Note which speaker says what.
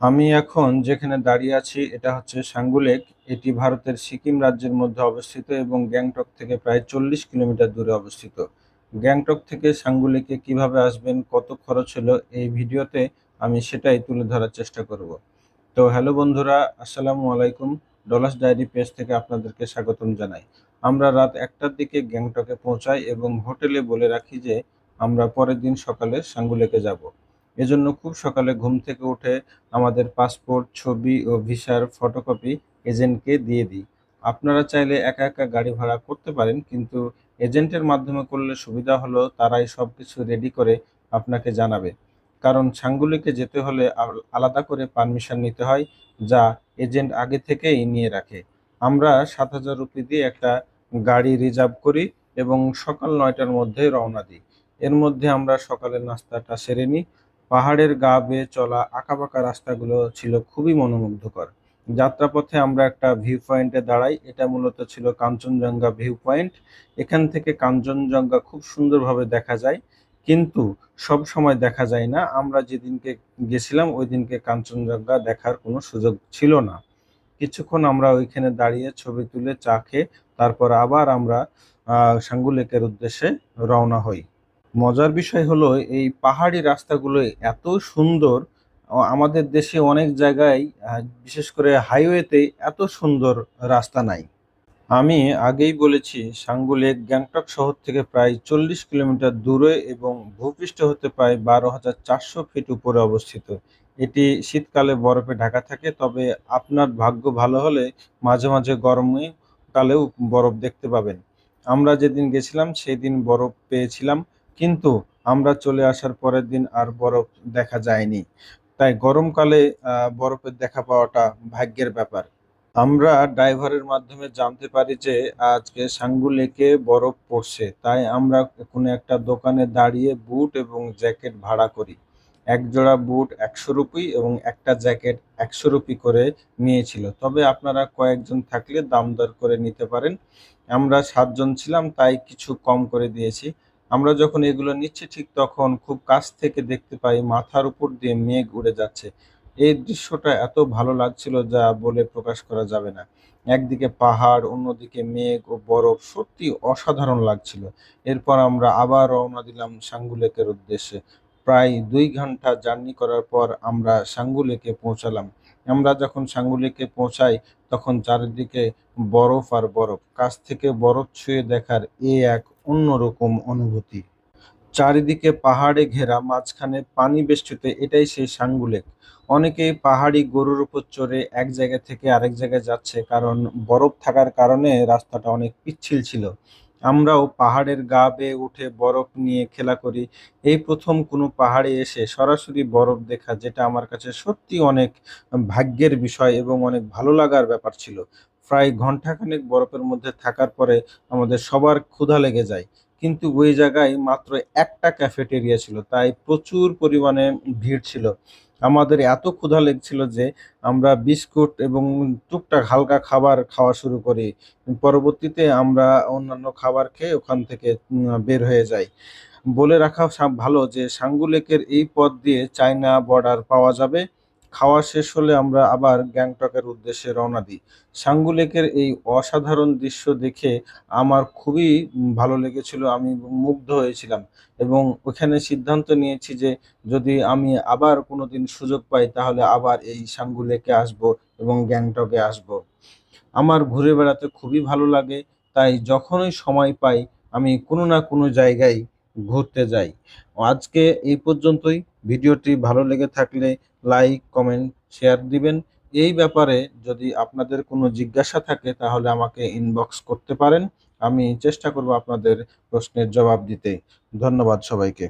Speaker 1: আমি এখন যেখানে দাঁড়িয়ে আছি, এটা হচ্ছে সাঙ্গুলেক এটি ভারতের সিকিম রাজ্যের মধ্যে অবস্থিত এবং গ্যাংটক থেকে প্রায় চল্লিশ কিলোমিটার দূরে অবস্থিত। গ্যাংটক থেকে সাঙ্গুলেকে কীভাবে আসবেন, কত খরচ হলো, এই ভিডিওতে আমি সেটাই তুলে ধরার চেষ্টা করব। তো হ্যালো বন্ধুরা, আসসালামু আলাইকুম। ডলাস ডায়েরি পেজ থেকে আপনাদেরকে স্বাগতম জানাই। আমরা রাত একটার দিকে গ্যাংটকে পৌঁছাই এবং হোটেলে বলে রাখি যে আমরা পরের দিন সকালে সাঙ্গুলেকে যাব। এজন্য খুব সকালে ঘুম থেকে উঠে আমাদের পাসপোর্ট, ছবি ও ভিসার ফটোকপি এজেন্টকে দিয়ে দিই। আপনারা চাইলে একা একা গাড়ি ভাড়া করতে পারেন, কিন্তু এজেন্টের মাধ্যমে করলে সুবিধা হলো তারাই সব কিছু রেডি করে আপনাকে জানাবে। কারণ সাঙ্গুলিকে যেতে হলে আল- আলাদা করে পারমিশন নিতে হয়, যা এজেন্ট আগে থেকেই নিয়ে রাখে। আমরা সাত হাজার রুপি দিয়ে একটা গাড়ি রিজার্ভ করি এবং সকাল নয়টার মধ্যে রওনা দিই। এর মধ্যে আমরা সকালের নাস্তাটা সেরে নিই পাহাড়ের গা বেয়ে চলা আঁকাবাঁকা রাস্তাগুলো ছিল খুবই মনোমুগ্ধকর। যাত্রাপথে আমরা একটা ভিউ পয়েন্টে দাঁড়াই, এটা মূলত ছিল কাঞ্চনজঙ্ঘা ভিউ পয়েন্ট এখান থেকে কাঞ্চনজঙ্ঘা খুব সুন্দরভাবে দেখা যায়, কিন্তু সব সময় দেখা যায় না। আমরা যেদিনকে গেছিলাম, ওই দিনকে কাঞ্চনজঙ্ঘা দেখার কোনো সুযোগ ছিল না। কিছুক্ষণ আমরা ওইখানে দাঁড়িয়ে ছবি তুলে চা খেয়ে, তারপর আবার আমরা, আহ সাঙ্গু উদ্দেশ্যে রওনা হই। মজার বিষয় হলো এই পাহাড়ি রাস্তাগুলো এত সুন্দর আমাদের দেশে অনেক জায়গায় বিশেষ করে হাইওয়েতে এত সুন্দর রাস্তা নাই। আমি আগেই বলেছি সাঙ্গু লেক গ্যাংটক শহর থেকে প্রায় ৪০ কিলোমিটার দূরে এবং ভূপৃষ্ঠ হতে প্রায় ১২,৪০০ ফিট উপরে অবস্থিত। এটি শীতকালে বরফে ঢাকা থাকে তবে আপনার ভাগ্য ভালো হলে মাঝে, মাঝে গরমে কালেও বরফ দেখতে পাবেন। আমরা যেদিন গেছিলাম সেদিন বরফ পেয়েছিলাম কিন্তু আমরা চলে আসার পরের দিন আর বরফ দেখা যায়নি। তাই গরমকালে বরফের দেখা পাওয়াটা ভাগ্যের ব্যাপার। আমরা ড্রাইভারের মাধ্যমে জানতে পারি যে, আজকে সাঙ্গু লেকে বরফ পড়ছে। তাই আমরা কোনো একটা দোকানে দাঁড়িয়ে বুট এবং জ্যাকেট ভাড়া করি। এক জোড়া বুট ৳১০০ এবং একটা জ্যাকেট ৳১০০ করে নিয়েছিল। তবে আপনারা কয়েকজন থাকলে দাম দর করে নিতে পারেন। আমরা সাতজন ছিলাম, তাই কিছু কম করে দিয়েছি। আমরা যখন এগুলো নিচ্ছি ঠিক তখন খুব কাছ থেকে দেখতে পাই মাথার উপর দিয়ে মেঘ উড়ে যাচ্ছে। এই দৃশ্যটা এত ভালো লাগছিল যা বলে প্রকাশ করা যাবে না। একদিকে পাহাড়, অন্যদিকে মেঘ ও বরফ সত্যি অসাধারণ লাগছিল। এরপর আমরা আবার রওনা দিলাম সাঙ্গুলেকের উদ্দেশ্যে। প্রায় দুই ঘণ্টা জার্নি করার পর আমরা সাঙ্গুলেকে পৌঁছালাম। আমরা যখন সাঙ্গু লেকে পৌঁছাই, তখন চারিদিকে বরফ আর বরফ। কাছ থেকে বরফ ছুঁয়ে দেখার এ এক অন্যরকম অনুভূতি। চারিদিকে পাহাড়ে ঘেরা, মাঝখানে পানি বেষ্টিত এটাই সেই সাঙ্গু লেক। অনেকেই পাহাড়ি গরুর উপর চড়ে এক জায়গা থেকে আরেক জায়গায় যাচ্ছে, কারণ বরফ থাকার কারণে রাস্তাটা অনেক পিচ্ছিল ছিল। আমরাও পাহাড়ের গা বেয়ে উঠে বরফ নিয়ে খেলা করি। এই প্রথম কোনো পাহাড়ে এসে সরাসরি বরফ দেখা, যেটা আমার কাছে সত্যিই অনেক ভাগ্যের বিষয় এবং অনেক ভালো লাগার ব্যাপার ছিল। প্রায় ঘন্টাখানেক বরফের মধ্যে থাকার পরে আমাদের সবার ক্ষুধা লেগে যায়। কিন্তু ওই জায়গায় মাত্র একটা ক্যাফেটেরিয়া ছিল। তাই প্রচুর পরিমাণে ভিড় ছিল। আমাদের এত ক্ষুধা লেগছিল যে আমরা বিস্কুট এবং টুকটাক হালকা খাবার খাওয়া শুরু করি। পরবর্তীতে আমরা অন্যান্য খাবার খেয়ে ওখান থেকে বের হয়ে যাই। বলে রাখা ভালো যে সাঙ্গুলেকের এই পথ দিয়ে চায়না বর্ডার পাওয়া যাবে। খাওয়া শেষ হলে আমরা আবার গ্যাংটকের উদ্দেশ্যে রওনা দিই। সাঙ্গু লেকের এই অসাধারণ দৃশ্য দেখে আমার খুবই ভালো লেগেছিল। আমি মুগ্ধ হয়েছিলাম এবং ওখানে সিদ্ধান্ত নিয়েছি যে যদি আমি আবার কোনোদিন সুযোগ পাই তাহলে আবার এই সাঙ্গু লেকে আসব এবং গ্যাংটকে আসব। আমার ঘুরে বেড়াতে খুবই ভালো লাগে। তাই যখনই সময় পাই আমি কোনো না কোনো জায়গায় ঘুরতে যাই। আজকে এই পর্যন্তই। ভিডিওটি ভালো লেগে থাকলে লাইক, কমেন্ট, শেয়ার দিবেন। এই ব্যাপারে যদি আপনাদের কোনো জিজ্ঞাসা থাকে তাহলে আমাকে ইনবক্স করতে পারেন। আমি চেষ্টা করব আপনাদের প্রশ্নের জবাব দিতে। ধন্যবাদ সবাইকে।